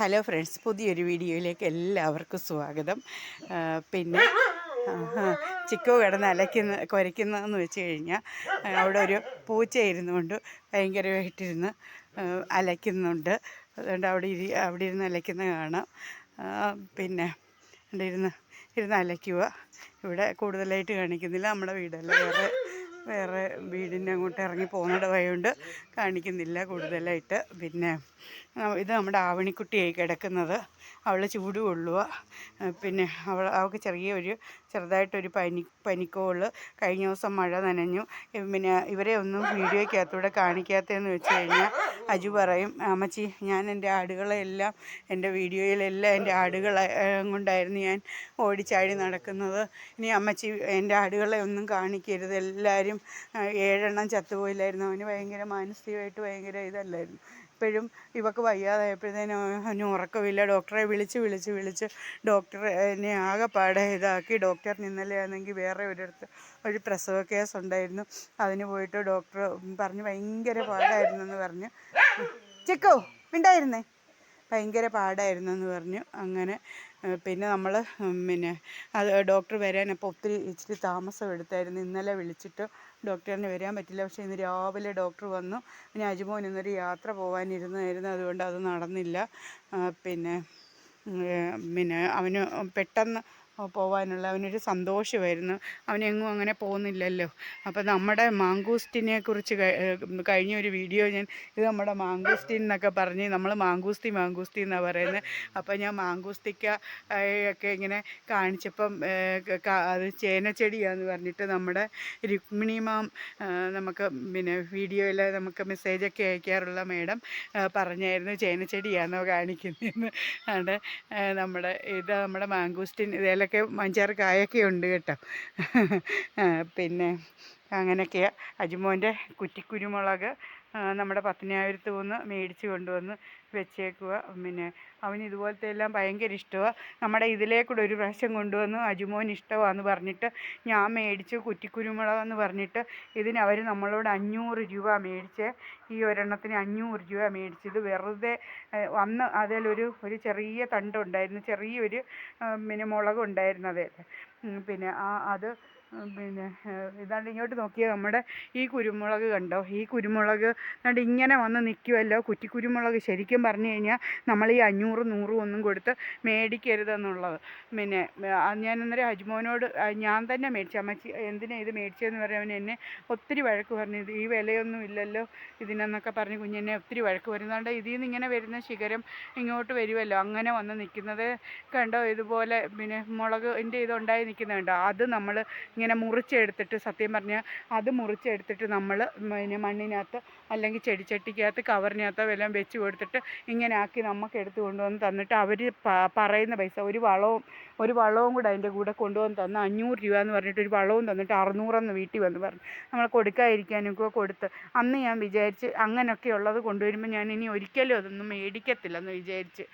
Hello friends പുതിയൊരു വീഡിയോയിലേക്ക് എല്ലാവർക്കും സ്വാഗതം. പിന്നെ ചിക്കോ കിടന്ന് അലയ്ക്കുന്ന കുരയ്ക്കുന്നതെന്ന് വെച്ച് കഴിഞ്ഞാൽ അവിടെ ഒരു പൂച്ച ഇരുന്നുകൊണ്ട് ഭയങ്കരമായിട്ടിരുന്ന് അലയ്ക്കുന്നുണ്ട്. അതുകൊണ്ട് അവിടെ ഇരി അവിടെ ഇരുന്ന് അലയ്ക്കുന്ന കാണാം. പിന്നെ ഇരുന്ന് ഇരുന്ന് അലയ്ക്കുക. ഇവിടെ കൂടുതലായിട്ട് കാണിക്കുന്നില്ല നമ്മുടെ വീടല്ലേ വേറെ വേറെ വീടിന്റെ അങ്ങോട്ട് ഇറങ്ങി പോകുന്നിടമായതുകൊണ്ട് കാണിക്കുന്നില്ല കൂടുതലായിട്ട്. പിന്നെ ഇത് നമ്മുടെ ആവണിക്കുട്ടിയായി കിടക്കുന്നത്. അവൾ ചൂട് കൊള്ളുക പിന്നെ അവൾ അവൾക്ക് ചെറിയൊരു ചെറുതായിട്ടൊരു പനി പനിക്കോൾ. കഴിഞ്ഞ ദിവസം മഴ നനഞ്ഞു. പിന്നെ ഇവരെ ഒന്നും വീഡിയോയ്ക്കകത്തൂടെ കാണിക്കാത്തതെന്ന് വെച്ച് കഴിഞ്ഞാൽ അജു പറയും അമ്മച്ചി ഞാൻ എന്റെ ആടുകളെല്ലാം എന്റെ വീഡിയോയിലെല്ലാം എന്റെ ആടുകളെ കൊണ്ടായിരുന്നു ഞാൻ ഓടിച്ചാടി നടക്കുന്നത്. ഇനി അമ്മച്ചി എന്റെ ആടുകളെ ഒന്നും കാണിക്കരുത്. എല്ലാവരും ഏഴെണ്ണം ചത്തുപോയില്ലായിരുന്നു. അവന് ഭയങ്കര മാനസികമായിട്ട് ഭയങ്കര ഇതല്ലായിരുന്നു. ഇപ്പോഴും ഇവക്ക് വയ്യാതായപ്പോഴത്തേനും ഉറക്കമില്ല. ഡോക്ടറെ വിളിച്ച് വിളിച്ച് വിളിച്ച് ഡോക്ടർ എന്നെ ആകെപ്പാടെ ഇതാക്കി. ഡോക്ടറിന് ഇന്നലെ ആണെങ്കിൽ വേറെ ഒരിടത്ത് ഒരു പ്രസവ കേസ് ഉണ്ടായിരുന്നു. അതിന് പോയിട്ട് ഡോക്ടർ പറഞ്ഞ് ഭയങ്കര പാടായിരുന്നു എന്ന് പറഞ്ഞ്. ചിക്കോ ഉണ്ടായിരുന്നേ ഭയങ്കര പാടായിരുന്നു എന്ന് പറഞ്ഞു. അങ്ങനെ പിന്നെ നമ്മൾ പിന്നെ അത് ഡോക്ടർ വരാൻ അപ്പോൾ ഒത്തിരി ഇച്ചിരി താമസം എടുത്തായിരുന്നു. ഇന്നലെ വിളിച്ചിട്ട് ഡോക്ടറിന് വരാൻ പറ്റില്ല. പക്ഷേ ഇന്ന് രാവിലെ ഡോക്ടർ വന്നു. പിന്നെ അജുമോൻ ഇന്നൊരു യാത്ര പോകാനിരുന്നായിരുന്നു അതുകൊണ്ട് അത് നടന്നില്ല. പിന്നെ പിന്നെ അവന് പെട്ടെന്ന് പോകാനുള്ള അവനൊരു സന്തോഷമായിരുന്നു. അവനെങ്ങും അങ്ങനെ പോകുന്നില്ലല്ലോ. അപ്പോൾ നമ്മുടെ മാങ്കൂസ്റ്റിനെ കുറിച്ച് കഴിഞ്ഞ ഒരു വീഡിയോ ഞാൻ ഇത് നമ്മുടെ മാങ്കൂസ്റ്റിൻ എന്നൊക്കെ പറഞ്ഞ് നമ്മൾ മാങ്കൂസ്തി മാങ്കൂസ്തി എന്നാണ് പറയുന്നത് അപ്പോൾ ഞാൻ മാങ്കൂസ്തിക്ക ഒക്കെ ഇങ്ങനെ കാണിച്ചപ്പം അത് ചേനച്ചെടിയാന്ന് പറഞ്ഞിട്ട് നമ്മുടെ രുക്മിണി മാം നമുക്ക് പിന്നെ വീഡിയോയിൽ നമുക്ക് മെസ്സേജൊക്കെ അയക്കാറുള്ള മേഡം പറഞ്ഞായിരുന്നു ചേനച്ചെടിയാണോ കാണിക്കുന്നതെന്ന് അവിടെ നമ്മുടെ ഇത് നമ്മുടെ മാങ്കൂസ്റ്റിൻ ഇതിലൊക്കെ അഞ്ചാറ് കായൊക്കെ ഉണ്ട് കേട്ടോ. പിന്നെ അങ്ങനെയൊക്കെയാണ് അജുമോന്റെ കുറ്റിക്കുരുമുളക് നമ്മുടെ പത്തനാപുരത്ത് നിന്ന് മേടിച്ച് കൊണ്ടുവന്ന് വെച്ചേക്കുക പിന്നെ അവന് ഇതുപോലത്തെ എല്ലാം ഭയങ്കര ഇഷ്ടമാണ് നമ്മുടെ ഇതിലേക്കൂടെ ഒരു പ്രാവശ്യം കൊണ്ടുവന്ന് അജുമോൻ ഇഷ്ടമാണെന്ന് പറഞ്ഞിട്ട് ഞാൻ മേടിച്ച് കുറ്റിക്കുരുമുളകെന്ന് പറഞ്ഞിട്ട് ഇതിന് അവർ നമ്മളോട് അഞ്ഞൂറ് രൂപ മേടിച്ച്. ഈ ഒരെണ്ണത്തിന് അഞ്ഞൂറ് രൂപ മേടിച്ചത്. വെറുതെ അന്ന് അതിലൊരു ഒരു ചെറിയ തണ്ടുണ്ടായിരുന്നു. ചെറിയൊരു പിന്നെ മുളകുണ്ടായിരുന്നു അതിൽ പിന്നെ ആ അത് പിന്നെ ഇതാണ്ട് ഇങ്ങോട്ട് നോക്കിയാൽ നമ്മുടെ ഈ കുരുമുളക് കണ്ടോ? ഈ കുരുമുളക് എന്നിട്ട് ഇങ്ങനെ വന്ന് നിൽക്കുമല്ലോ കുറ്റിക്കുരുമുളക് ശരിക്കും പറഞ്ഞു കഴിഞ്ഞാൽ നമ്മൾ ഈ അഞ്ഞൂറ് നൂറും ഒന്നും കൊടുത്ത് മേടിക്കരുതെന്നുള്ളത്. പിന്നെ ഞാൻ അന്നേരം അജ്മോനോട് ഞാൻ തന്നെ മേടിച്ചു. അമ്മച്ചി എന്തിനാണ് ഇത് മേടിച്ചതെന്ന് പറയാൻ അവൻ എന്നെ ഒത്തിരി വഴക്ക് പറഞ്ഞു. ഇത് ഈ വിലയൊന്നും ഇല്ലല്ലോ ഇതിനെന്നൊക്കെ പറഞ്ഞ് കുഞ്ഞെന്നെ ഒത്തിരി വഴക്ക് വരുന്നുണ്ട് ഇതിൽ നിന്ന് ഇങ്ങനെ വരുന്ന ശിഖരം ഇങ്ങോട്ട് വരുമല്ലോ അങ്ങനെ വന്ന് നിൽക്കുന്നത് കണ്ടോ? ഇതുപോലെ പിന്നെ മുളകിന്റെ ഇതുണ്ടായി നിൽക്കുന്നത് കണ്ടോ? അത് നമ്മൾ ഇങ്ങനെ മുറിച്ചെടുത്തിട്ട് സത്യം പറഞ്ഞാൽ അത് മുറിച്ചെടുത്തിട്ട് നമ്മൾ പിന്നെ മണ്ണിനകത്ത് അല്ലെങ്കിൽ ചെടിച്ചട്ടിക്കകത്ത് കവറിനകത്തോ വല്ലതും വെച്ച് കൊടുത്തിട്ട് ഇങ്ങനെ ആക്കി നമുക്ക് എടുത്ത് കൊണ്ടുവന്ന് തന്നിട്ട് അവർ പറയുന്ന പൈസ. ഒരു വളവും ഒരു വളവും കൂടെ അതിന്റെ കൂടെ കൊണ്ടുവന്ന് തന്ന് അഞ്ഞൂറ് രൂപ എന്ന് പറഞ്ഞിട്ട് ഒരു വളവും തന്നിട്ട് അറുന്നൂറെന്ന് വീട്ടിൽ വന്ന് പറഞ്ഞു. നമ്മൾ കൊടുക്കാതിരിക്കാനൊക്കെ കൊടുത്ത്. അന്ന് ഞാൻ വിചാരിച്ച് അങ്ങനെയൊക്കെ ഉള്ളത് കൊണ്ടുവരുമ്പോൾ ഞാൻ ഇനി ഒരിക്കലും അതൊന്നും മേടിക്കത്തില്ലെന്ന് വിചാരിച്ച്.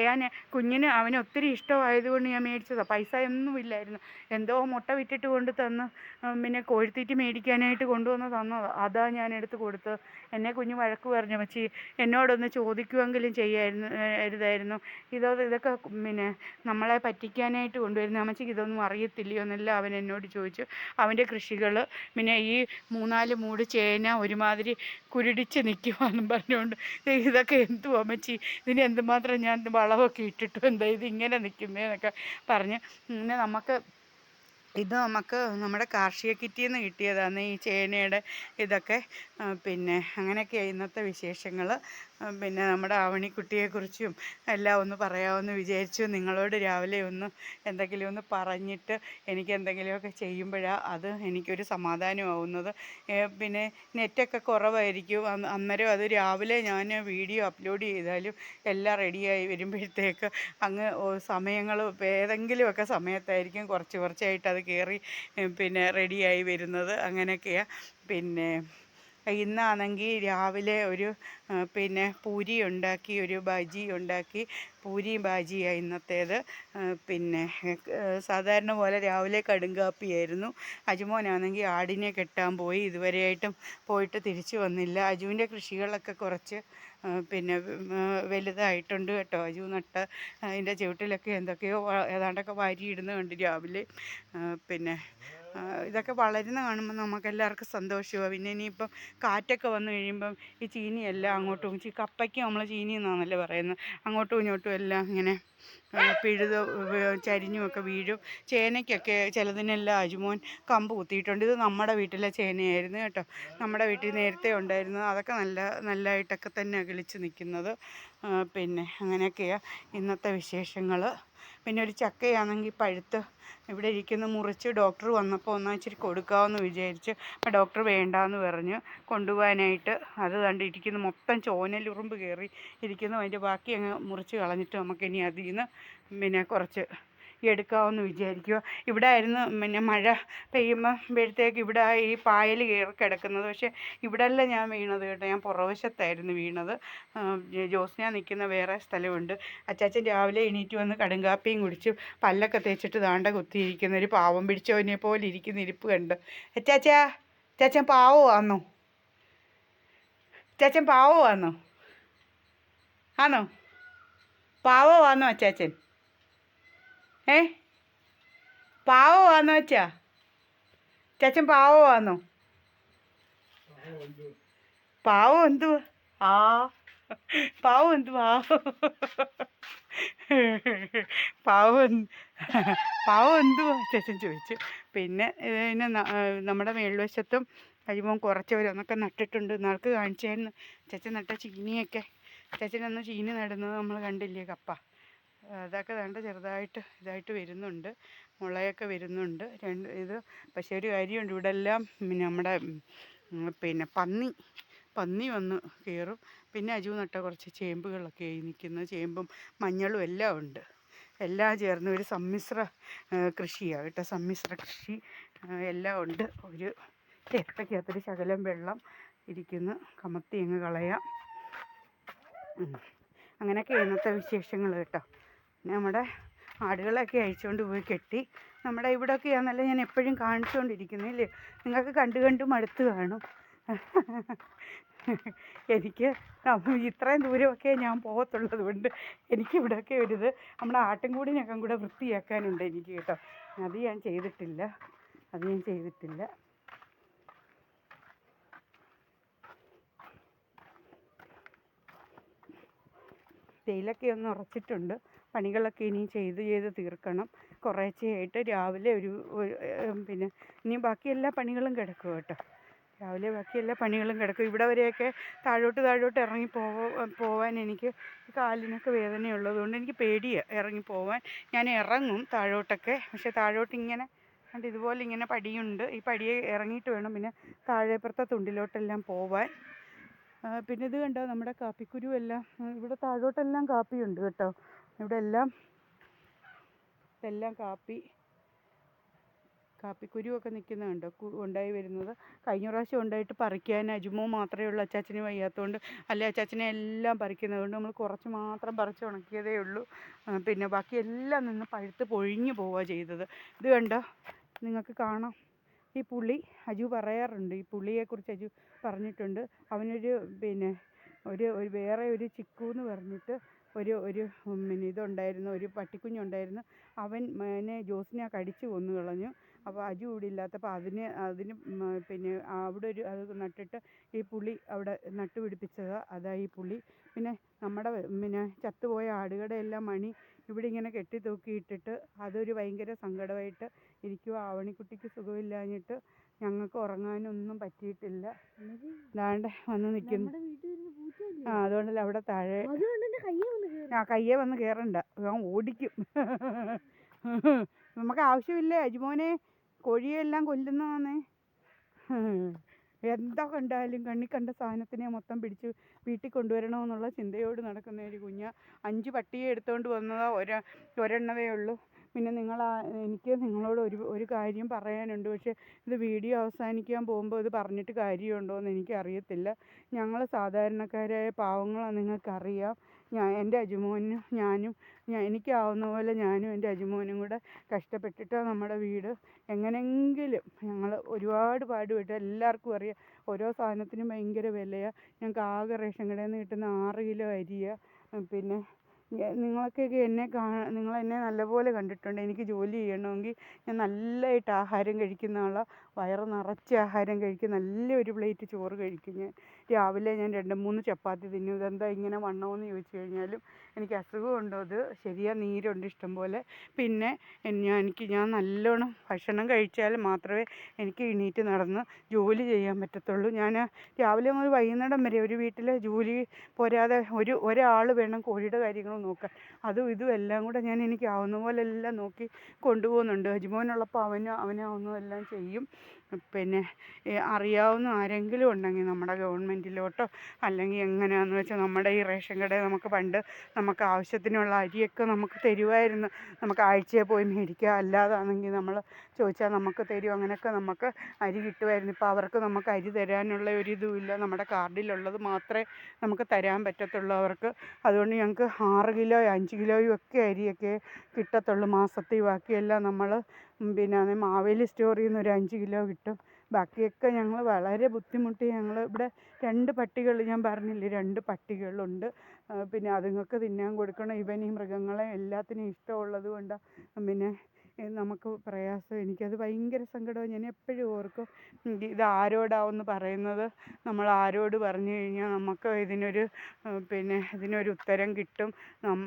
ഞാൻ കുഞ്ഞിന് അവന് ഒത്തിരി ഇഷ്ടമായതുകൊണ്ട് ഞാൻ മേടിച്ചതാണ് പൈസ ഒന്നും ഇല്ലായിരുന്നു എന്തോ മുട്ട വിറ്റിട്ട് കൊണ്ട് തന്ന് ഉം, പിന്നെ കോഴിത്തീറ്റി മേടിക്കാനായിട്ട് കൊണ്ടുവന്ന് തന്നത് അതാ ഞാൻ എടുത്ത് കൊടുത്തത് എന്നെ കുഞ്ഞ് വഴക്ക് പറഞ്ഞു മച്ചി എന്നോടൊന്ന് ചോദിക്കുമെങ്കിലും ചെയ്യായിരുന്നു എഴുതായിരുന്നു. ഇതോ ഇതൊക്കെ പിന്നെ നമ്മളെ പറ്റിക്കാനായിട്ട് കൊണ്ടുവരുന്ന അമ്മച്ചിക്ക് ഇതൊന്നും അറിയത്തില്ലയോ എന്നെല്ലാം അവൻ എന്നോട് ചോദിച്ചു. അവന്റെ കൃഷികൾ പിന്നെ ഈ മൂന്നാൽ മൂട് ചേന ഒരുമാതിരി കുരുടിച്ച് നിൽക്കുവാന്നും പറഞ്ഞുകൊണ്ട് "ഏയ് ഇതൊക്കെ എന്തുവാ അമ്മച്ചി? ഇതിന് എന്തുമാത്രം ഞാൻ വളമൊക്കെ ഇട്ടിട്ടു എന്താ ഇത് ഇങ്ങനെ നിൽക്കുന്നതെന്നൊക്കെ പറഞ്ഞ്. പിന്നെ നമുക്ക് ഇത് നമുക്ക് നമ്മുടെ കാർഷിക കിറ്റിൽ നിന്ന് കിട്ടിയതാണ് ഈ ചേനയുടെ ഇതൊക്കെ. പിന്നെ അങ്ങനെയൊക്കെയാണ് ഇന്നത്തെ വിശേഷങ്ങൾ പിന്നെ നമ്മുടെ ആവണിക്കുട്ടിയെക്കുറിച്ചും എല്ലാം ഒന്ന് പറയാമെന്ന് വിചാരിച്ചു. നിങ്ങളോട് രാവിലെ ഒന്ന് എന്തെങ്കിലും ഒന്ന് പറഞ്ഞിട്ട് എനിക്ക് എന്തെങ്കിലുമൊക്കെ ചെയ്യുമ്പോഴാണ് അത് എനിക്കൊരു സമാധാനമാവുന്നത്. പിന്നെ നെറ്റൊക്കെ കുറവായിരിക്കും. അന്ന് അന്നേരം അത് രാവിലെ ഞാൻ വീഡിയോ അപ്ലോഡ് ചെയ്താലും എല്ലാം റെഡിയായി വരുമ്പോഴത്തേക്ക് അങ്ങ് സമയങ്ങൾ ഏതെങ്കിലുമൊക്കെ സമയത്തായിരിക്കും കുറച്ച് കുറച്ചായിട്ട് അത് കയറി പിന്നെ റെഡിയായി വരുന്നത് അങ്ങനെയൊക്കെയാണ് പിന്നെ ഇന്നാണെങ്കിൽ രാവിലെ ഒരു പിന്നെ പൂരി ഉണ്ടാക്കി ഒരു ബജി ഉണ്ടാക്കി. പൂരി ബാജിയാണ് ഇന്നത്തേത്. പിന്നെ സാധാരണ പോലെ രാവിലെ കടുങ്കാപ്പിയായിരുന്നു അജുമോനാണെങ്കിൽ ആടിനെ കെട്ടാൻ പോയി. ഇതുവരെയായിട്ടും പോയിട്ട് തിരിച്ചു വന്നില്ല. അജുവിന്റെ കൃഷികളൊക്കെ കുറച്ച് പിന്നെ വലുതായിട്ടുണ്ട് കേട്ടോ. അജു നട്ട അതിന്റെ ചുവട്ടിലൊക്കെ എന്തൊക്കെയോ ഏതാണ്ടൊക്കെ വാരിയിടുന്ന കണ്ട് രാവിലെ പിന്നെ ഇതൊക്കെ വളരുന്ന കാണുമ്പോൾ നമുക്ക് എല്ലാവർക്കും സന്തോഷമാണ് പിന്നെ ഇനിയിപ്പം കാറ്റൊക്കെ വന്നു കഴിയുമ്പം ഈ ചീനിയെല്ലാം അങ്ങോട്ടും ഈ കപ്പയ്ക്ക് നമ്മൾ ചീനി എന്നാണല്ലേ പറയുന്നത്. അങ്ങോട്ടും ഇങ്ങോട്ടും എല്ലാം ഇങ്ങനെ പിഴുത് ചരിഞ്ഞുമൊക്കെ വീഴും. ചേനയ്ക്കൊക്കെ ചിലതിനെല്ലാം അജുമോൻ കമ്പ് കുത്തിയിട്ടുണ്ട്. ഇത് നമ്മുടെ വീട്ടിലെ ചേനയായിരുന്നു കേട്ടോ. നമ്മുടെ വീട്ടിൽ നേരത്തെ ഉണ്ടായിരുന്നു അതൊക്കെ നല്ല നല്ലതായിട്ടൊക്കെ തന്നെ കിളിച്ച് നിൽക്കുന്നത്. പിന്നെ അങ്ങനെയൊക്കെയാണ് ഇന്നത്തെ വിശേഷങ്ങൾ പിന്നെ ഒരു ചക്കയാണെങ്കിൽ പഴുത്ത് ഇവിടെ ഇരിക്കുന്ന മുറിച്ച് ഡോക്ടർ വന്നപ്പോൾ ഒന്ന് ഇച്ചിരി കൊടുക്കാമെന്ന് വിചാരിച്ച് അപ്പോൾ ഡോക്ടർ വേണ്ടാന്ന് പറഞ്ഞ്. കൊണ്ടുപോകാനായിട്ട് അത് കണ്ട് ഇരിക്കുന്ന മൊത്തം ചോനലുറുമ്പ് കയറി ഇരിക്കുന്നു. അതിന്റെ ബാക്കി അങ്ങ് മുറിച്ച് കളഞ്ഞിട്ട് നമുക്കിനി അതിൽ നിന്ന് പിന്നെ കുറച്ച് എടുക്കാമെന്ന് വിചാരിക്കുക. ഇവിടെ ആയിരുന്നു പിന്നെ മഴ പെയ്യുമ്പോഴത്തേക്ക് ഇവിടെ ഈ പായൽ കയറി കിടക്കുന്നത്. പക്ഷേ ഇവിടെ അല്ല ഞാൻ വീണത് കേട്ടോ. ഞാൻ പുറവശത്തായിരുന്നു വീണത്. ജോസ്ന നിൽക്കുന്ന വേറെ സ്ഥലമുണ്ട്. അച്ചാച്ചൻ രാവിലെ എണീറ്റ് വന്ന് കടുങ്കാപ്പിയും കുടിച്ച് പല്ലൊക്കെ തേച്ചിട്ട് ദാണ്ട കുത്തിയിരിക്കുന്ന ഒരു പാവം പിടിച്ചവനെ പോലെ ഇരിക്കുന്ന ഇരിപ്പ് കണ്ട്. അച്ചാച്ചാ അച്ചാച്ചൻ പാവമാണോ അച്ചാച്ചൻ പാവമാണോ പാവോ പാവമാണോ അച്ചാച്ചൻ? ഏ? പാവമാണെന്ന് അച്ചാ പാവോ പാവമാണോ പാവം എന്തുവാ? ആ പാവം എന്തുവാ? പാവം എന്ത്- പാവം എന്തുവാ? ചേച്ചൻ ചോദിച്ചു. പിന്നെ പിന്നെ നമ്മുടെ മേൽവശത്തും കഴിയുമ്പം കുറച്ച് ഓരോന്നൊക്കെ നട്ടിട്ടുണ്ട്. നാൾക്ക് കാണിച്ചായിരുന്നു ചേച്ചൻ നട്ട ചീനിയൊക്കെ. ചേച്ചനന്ന് ചീനി നടുന്നത് നമ്മൾ കണ്ടില്ലേ കപ്പ. അതൊക്കെ കണ്ട് ചെറുതായിട്ട് ഇതായിട്ട് വരുന്നുണ്ട്. മുളയൊക്കെ വരുന്നുണ്ട്. രണ്ട് ഇത് പക്ഷേ ഒരു കാര്യമുണ്ട്. ഇവിടെ എല്ലാം നമ്മുടെ പിന്നെ പന്നി പന്നി വന്ന് കയറും. പിന്നെ അജു നട്ട കുറച്ച് ചേമ്പുകളൊക്കെ ആയി നിൽക്കുന്നു. ചേമ്പും മഞ്ഞളും എല്ലാം ഉണ്ട്. എല്ലാം ചേർന്ന് ഒരു സമ്മിശ്ര കൃഷിയാണ് കേട്ടോ. സമ്മിശ്ര കൃഷി എല്ലാം ഉണ്ട്. ഒരു ചേർത്തക്കകത്തൊരു ശകലം വെള്ളം ഇരിക്കുന്നു. കമത്തി അങ്ങ് കളയാം. അങ്ങനെയൊക്കെ ഇന്നത്തെ വിശേഷങ്ങൾ കേട്ടോ. നമ്മുടെ ആടുകളൊക്കെ അഴിച്ചുകൊണ്ട് പോയി കെട്ടി. നമ്മുടെ ഇവിടെയൊക്കെയാണെന്നല്ല ഞാൻ എപ്പോഴും കാണിച്ചുകൊണ്ടിരിക്കുന്നില്ലേ നിങ്ങൾക്ക് കണ്ടു കണ്ടു മടുത്ത് കാണും. എനിക്ക് ഇത്രയും ദൂരമൊക്കെ ഞാൻ പോകത്തുള്ളത് കൊണ്ട് എനിക്ക് ഇവിടെയൊക്കെ ഒരു ഇത് നമ്മുടെ ആട്ടിൻകൂടിനൊക്കെ കൂടെ വൃത്തിയാക്കാനുണ്ട് എനിക്ക് കേട്ടോ. അത് ഞാൻ ചെയ്തിട്ടില്ല. അത് ഞാൻ ചെയ്തിട്ടില്ല. തേയിലൊക്കെ ഒന്ന് ഉറച്ചിട്ടുണ്ട്. പണികളൊക്കെ ഇനി ചെയ്ത് ചെയ്ത് തീർക്കണം. കുറേശ്ശെയായിട്ട് രാവിലെ ഒരു പിന്നെ ഇനി ബാക്കി എല്ലാ പണികളും കിടക്കും കേട്ടോ. രാവിലെ ബാക്കി എല്ലാ പണികളും കിടക്കും. ഇവിടെ വരെയൊക്കെ താഴോട്ട് താഴോട്ട് ഇറങ്ങി പോവാ പോവാൻ എനിക്ക് കാലിനൊക്കെ വേദനയുള്ളതുകൊണ്ട് എനിക്ക് പേടിയാണ് ഇറങ്ങി പോവാൻ. ഞാൻ ഇറങ്ങും താഴോട്ടൊക്കെ. പക്ഷേ താഴോട്ട് ഇങ്ങനെ കണ്ട് ഇതുപോലെ ഇങ്ങനെ പടിയുണ്ട്. ഈ പടിയെ ഇറങ്ങിയിട്ട് വേണം പിന്നെ താഴെപ്പുറത്തെ തുണ്ടിലോട്ടെല്ലാം പോവാൻ. പിന്നെ ഇത് കണ്ടോ നമ്മുടെ കാപ്പിക്കുരു എല്ലാം? ഇവിടെ താഴോട്ടെല്ലാം കാപ്പിയുണ്ട് കേട്ടോ. ഇവിടെ എല്ലാം എല്ലാം കാപ്പി കാപ്പിക്കുരുവൊക്കെ നിൽക്കുന്നുണ്ട്. ഉണ്ടായി വരുന്നത്. കഴിഞ്ഞ പ്രാവശ്യം ഉണ്ടായിട്ട് പറിക്കാൻ അജുമോ മാത്രമേ ഉള്ളൂ. അച്ചാച്ചന് വയ്യാത്തതുകൊണ്ട് അല്ലെ അച്ചാച്ചനെ എല്ലാം പറിക്കുന്നത് കൊണ്ട് നമ്മൾ കുറച്ച് മാത്രം പറിച്ച് ഉണക്കിയതേ ഉള്ളൂ. പിന്നെ ബാക്കി എല്ലാം നിന്ന് പഴുത്ത് പൊഴിഞ്ഞു പോവുക ചെയ്തത്. ഇത് കണ്ടോ? നിങ്ങൾക്ക് കാണാം. ഈ പുളി അജു പറയാറുണ്ട്. ഈ പുളിയെക്കുറിച്ച് അജു പറഞ്ഞിട്ടുണ്ട്. അവനൊരു പിന്നെ ഒരു ഒരു വേറെ ഒരു ചിക്കു എന്ന് പറഞ്ഞിട്ട് ഒരു ഒരു പിന്നെ ഇതുണ്ടായിരുന്നു ഒരു പട്ടിക്കുഞ്ഞുണ്ടായിരുന്നു. അവൻ മനെ ജോസിനെ കടിച്ചു കൊന്നു കളഞ്ഞു അപ്പോൾ അജു ഇവിടെ ഇല്ലാത്തപ്പോൾ അതിന് അതിന് പിന്നെ അവിടെ ഒരു അത് നട്ടിട്ട് ഈ പുളി അവിടെ നട്ടുപിടിപ്പിച്ചതാണ് അതാ അതായി പുളി. പിന്നെ നമ്മുടെ പിന്നെ ചത്തുപോയ ആടുകളുടെ എല്ലാം മണി ഇവിടെ ഇങ്ങനെ കെട്ടി തൂക്കിയിട്ടിട്ട് അതൊരു ഭയങ്കര സങ്കടമായിട്ട് ഇരിക്കുക ആവണിക്കുട്ടിക്ക് സുഖമില്ലാഞ്ഞിട്ട് ഞങ്ങൾക്ക് ഉറങ്ങാനൊന്നും പറ്റിയിട്ടില്ല. അതാണ്ട് വന്ന് നിൽക്കുന്നു ആ അതുകൊണ്ടല്ലേ അവിടെ താഴെ ആ കയ്യെ വന്ന് കയറണ്ട ഞാൻ ഓടിക്കും. നമുക്ക് ആവശ്യമില്ലേ? അജുമോനെ കോഴിയെല്ലാം കൊല്ലുന്നതാണേ എന്താ കണ്ടാലും കണ്ണി കണ്ട സാധനത്തിനെ മൊത്തം പിടിച്ച് വീട്ടിൽ കൊണ്ടുവരണമെന്നുള്ള ചിന്തയോട് നടക്കുന്ന ഒരു കുഞ്ഞ അഞ്ച് പട്ടിയെ എടുത്തുകൊണ്ട് വന്നതാ ഒര ഒരെണ്ണവേ ഉള്ളൂ. പിന്നെ നിങ്ങൾ എനിക്ക് നിങ്ങളോട് ഒരു ഒരു കാര്യം പറയാനുണ്ട്. പക്ഷേ ഇത് വീഡിയോ അവസാനിക്കാൻ പോകുമ്പോൾ ഇത് പറഞ്ഞിട്ട് കാര്യമുണ്ടോ എന്ന് എനിക്കറിയത്തില്ല. ഞങ്ങൾ സാധാരണക്കാരായ പാവങ്ങളാണ് നിങ്ങൾക്കറിയാം. ഞാൻ എന്റെ അജുമോനും ഞാനും ഞാൻ എനിക്കാവുന്ന പോലെ ഞാനും എന്റെ അജുമോനും കൂടെ കഷ്ടപ്പെട്ടിട്ടാണ് നമ്മുടെ വീട്. എങ്ങനെങ്കിലും ഞങ്ങൾ ഒരുപാട് പാടുപെട്ട് എല്ലാവർക്കും അറിയാം. ഓരോ സാധനത്തിനും ഭയങ്കര വിലയാണ് ഞങ്ങൾക്ക് ആകെ റേഷൻ കടയിൽ നിന്ന് കിട്ടുന്ന ആറ് കിലോ അരിയാണ് പിന്നെ നിങ്ങൾക്കൊക്കെ എന്നെ എന്നെ നല്ലപോലെ കണ്ടിട്ടുണ്ട്. എനിക്ക് ജോലി ചെയ്യണമെങ്കിൽ ഞാൻ നല്ലതായിട്ട് ആഹാരം കഴിക്കുന്ന ആളാണ് വയറ് നിറച്ച് ആഹാരം കഴിക്കും. നല്ലൊരു പ്ലേറ്റ് ചോറ് കഴിക്കും ഞാൻ. രാവിലെ ഞാൻ രണ്ട് മൂന്ന് ചപ്പാത്തി തിന്നും. ഇതെന്താ ഇങ്ങനെ വണ്ണമെന്ന് ചോദിച്ചു കഴിഞ്ഞാലും എനിക്ക് അസുഖമുണ്ടോ. അത് ശരിയാ നീരുണ്ട് ഇഷ്ടം പോലെ. പിന്നെ ഞാൻ എനിക്ക് ഞാൻ നല്ലോണം ഭക്ഷണം കഴിച്ചാൽ മാത്രമേ എനിക്ക് എണീറ്റ് നടന്ന് ജോലി ചെയ്യാൻ പറ്റത്തുള്ളൂ. ഞാൻ രാവിലെ മുതൽ വൈകുന്നേരം വരെ ഒരു വീട്ടിലെ ജോലി പോരാതെ ഒരു ഒരാൾ വേണം കോഴിയുടെ കാര്യങ്ങൾ നോക്കാൻ. അതും ഇതും എല്ലാം കൂടെ ഞാൻ എനിക്ക് ആവുന്ന പോലെ എല്ലാം നോക്കി കൊണ്ടുപോകുന്നുണ്ട്. അജ്മോനുള്ളപ്പോൾ അവന് അവനാവുന്നതെല്ലാം ചെയ്യും. പിന്നെ അറിയാവുന്ന ആരെങ്കിലും ഉണ്ടെങ്കിൽ നമ്മുടെ ഗവൺമെന്റിലോട്ടോ അല്ലെങ്കിൽ എങ്ങനെയാണെന്ന് വെച്ചാൽ നമ്മുടെ ഈ റേഷൻ കടയിൽ നമുക്ക് പണ്ട് നമുക്ക് ആവശ്യത്തിനുള്ള അരിയൊക്കെ നമുക്ക് തരുമായിരുന്നു. നമുക്ക് ആഴ്ചയിൽ പോയി മേടിക്കുക. അല്ലാതാണെങ്കിൽ നമ്മൾ ചോദിച്ചാൽ നമുക്ക് തരും. അങ്ങനെയൊക്കെ നമുക്ക് അരി കിട്ടുമായിരുന്നു. ഇപ്പോൾ അവർക്ക് നമുക്ക് അരി തരാനുള്ള ഒരു ഇല്ല. നമ്മുടെ കാർഡിലുള്ളത് മാത്രമേ നമുക്ക് തരാൻ പറ്റത്തുള്ളൂ അവർക്ക്. അതുകൊണ്ട് ഞങ്ങൾക്ക് ആറ് കിലോ അഞ്ച് കിലോയും ഒക്കെ അരിയൊക്കെ കിട്ടത്തുള്ളൂ മാസത്തിൽ. ബാക്കിയെല്ലാം നമ്മൾ പിന്നെ മാവേലി സ്റ്റോറിൽ നിന്ന് ഒരു അഞ്ച് കിലോ കിട്ടും. ബാക്കിയൊക്കെ ഞങ്ങൾ വളരെ ബുദ്ധിമുട്ടി. ഞങ്ങൾ ഇവിടെ രണ്ട് പട്ടികൾ ഞാൻ പറഞ്ഞില്ലേ രണ്ട് പട്ടികളുണ്ട്. പിന്നെ അതുങ്ങൾക്ക് തിന്നാൻ കൊടുക്കണം. ഇവൻ ഈ മൃഗങ്ങളെ എല്ലാത്തിനും ഇഷ്ടമുള്ളത് കൊണ്ടാണ് പിന്നെ നമുക്ക് പ്രയാസം. എനിക്കത് ഭയങ്കര സങ്കടമാണ് ഞാൻ എപ്പോഴും ഓർക്കും ഇത് ആരോടാവെന്ന് പറയുന്നത്? നമ്മൾ ആരോട് പറഞ്ഞു കഴിഞ്ഞാൽ നമുക്ക് ഇതിനൊരു പിന്നെ ഇതിനൊരു ഉത്തരം കിട്ടും. നമ്മ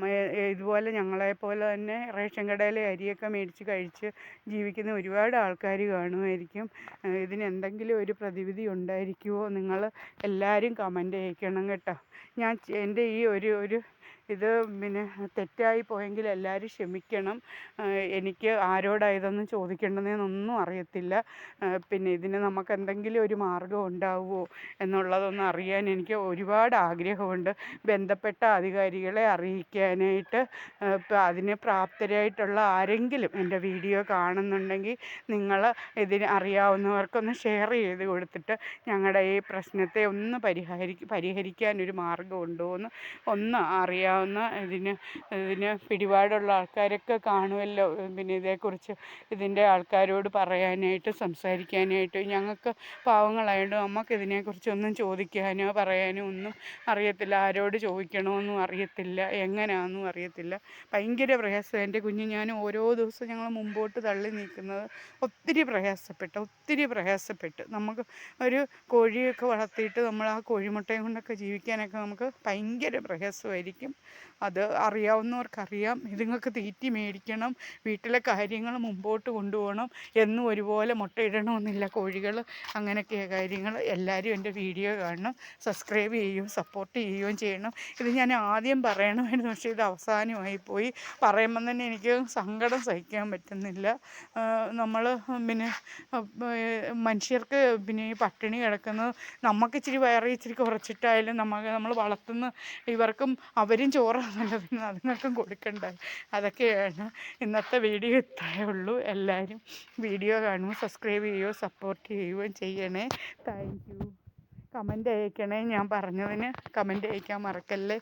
ഇതുപോലെ ഞങ്ങളെപ്പോലെ തന്നെ റേഷൻ കടയിലെ അരിയൊക്കെ മേടിച്ച് കഴിച്ച് ജീവിക്കുന്ന ഒരുപാട് ആൾക്കാർ കാണുമായിരിക്കും. ഇതിന് എന്തെങ്കിലും ഒരു പ്രതിവിധി ഉണ്ടായിരിക്കുമോ നിങ്ങൾ എല്ലാവരും കമന്റ് അയക്കണം കേട്ടോ. ഞാൻ എന്റെ ഈ ഒരു ഒരു ഇത് പിന്നെ തെറ്റായി പോയെങ്കിൽ എല്ലാവരും ക്ഷമിക്കണം. എനിക്ക് ആരോടാണ് ഇതൊന്നും ചോദിക്കേണ്ടതെന്നൊന്നും അറിയത്തില്ല. പിന്നെ ഇതിന് നമുക്ക് എന്തെങ്കിലും ഒരു മാർഗം ഉണ്ടാവുമോ എന്നുള്ളതൊന്നും അറിയാൻ എനിക്ക് ഒരുപാട് ആഗ്രഹമുണ്ട്. ബന്ധപ്പെട്ട അധികാരികളെ അറിയിക്കാനായിട്ട് ഇപ്പം അതിന് പ്രാപ്തരായിട്ടുള്ള ആരെങ്കിലും എന്റെ വീഡിയോ കാണുന്നുണ്ടെങ്കിൽ നിങ്ങൾ ഇതിന് അറിയാവുന്നവർക്കൊന്ന് ഷെയർ ചെയ്ത് കൊടുത്തിട്ട് ഞങ്ങളുടെ ഈ പ്രശ്നത്തെ ഒന്ന് പരിഹരി പരിഹരിക്കാൻ ഒരു മാർഗം ഉണ്ടോ എന്ന് ഒന്ന് അറിയാവുന്ന ഇതിന് ഇതിന് പിടിപാടുള്ള ആൾക്കാരൊക്കെ കാണുമല്ലോ. പിന്നെ ഇതേക്കുറിച്ച് ഇതിന്റെ ആൾക്കാരോട് പറയാനായിട്ട് സംസാരിക്കാനായിട്ട്. ഞങ്ങൾക്ക് പാവങ്ങളായതുകൊണ്ട് നമുക്ക് ഇതിനെക്കുറിച്ചൊന്നും ചോദിക്കാനോ പറയാനോ ഒന്നും അറിയത്തില്ല. ആരോട് ചോദിക്കണമെന്നും അറിയത്തില്ല. എങ്ങനെയാണെന്നും അറിയത്തില്ല. ഭയങ്കര പ്രയാസം. എന്റെ കുഞ്ഞ് ഞാൻ ഓരോ ദിവസവും ഞങ്ങൾ മുമ്പോട്ട് തള്ളി നീക്കുന്നത് ഒത്തിരി പ്രയാസപ്പെട്ട് ഒത്തിരി പ്രയാസപ്പെട്ട്. നമുക്ക് ഒരു കോഴിയൊക്കെ വളർത്തിയിട്ട് നമ്മൾ ആ കോഴിമുട്ടയും കൊണ്ടൊക്കെ ജീവിക്കാനൊക്കെ നമുക്ക് ഭയങ്കര പ്രയാസമായിരിക്കും. അത് അറിയാവുന്നവർക്കറിയാം ഇതുങ്ങൾക്ക് തീറ്റി മേടിക്കണം. വീട്ടിലെ കാര്യങ്ങൾ മുമ്പോട്ട് കൊണ്ടുപോകണം. എന്നും ഒരുപോലെ മുട്ടയിടണമെന്നില്ല. കോഴികൾ അങ്ങനെയൊക്കെയാണ് കാര്യങ്ങൾ എല്ലാവരും എന്റെ വീഡിയോ കാണണം. സബ്സ്ക്രൈബ് ചെയ്യുകയും സപ്പോർട്ട് ചെയ്യുകയും ചെയ്യണം. ഇത് ഞാൻ ആദ്യം പറയണമായിരുന്നു. പക്ഷേ ഇത് അവസാനമായി പോയി പറയുമ്പം തന്നെ എനിക്ക് സങ്കടം സഹിക്കാൻ പറ്റുന്നില്ല. നമ്മൾ പിന്നെ മനുഷ്യർക്ക് പിന്നെ ഈ പട്ടിണി കിടക്കുന്നത് നമുക്ക് ഇച്ചിരി വയറി ഇച്ചിരി കുറച്ചിട്ടായാലും നമുക്ക് നമ്മൾ വളർത്തുന്ന ഇവർക്കും അവരും പിന്നെ അതുങ്ങൾക്കും കൊടുക്കണ്ടേ. അതൊക്കെയാണ് ഇന്നത്തെ വീഡിയോ ഇത്രയേ ഉള്ളൂ. എല്ലാവരും വീഡിയോ കാണുമ്പോൾ സബ്സ്ക്രൈബ് ചെയ്യുകയോ സപ്പോർട്ട് ചെയ്യുകയും ചെയ്യണേ. താങ്ക് യു കമന്റ് അയക്കണേ ഞാൻ പറഞ്ഞതിന്. കമന്റ് അയക്കാൻ മറക്കല്ലേ?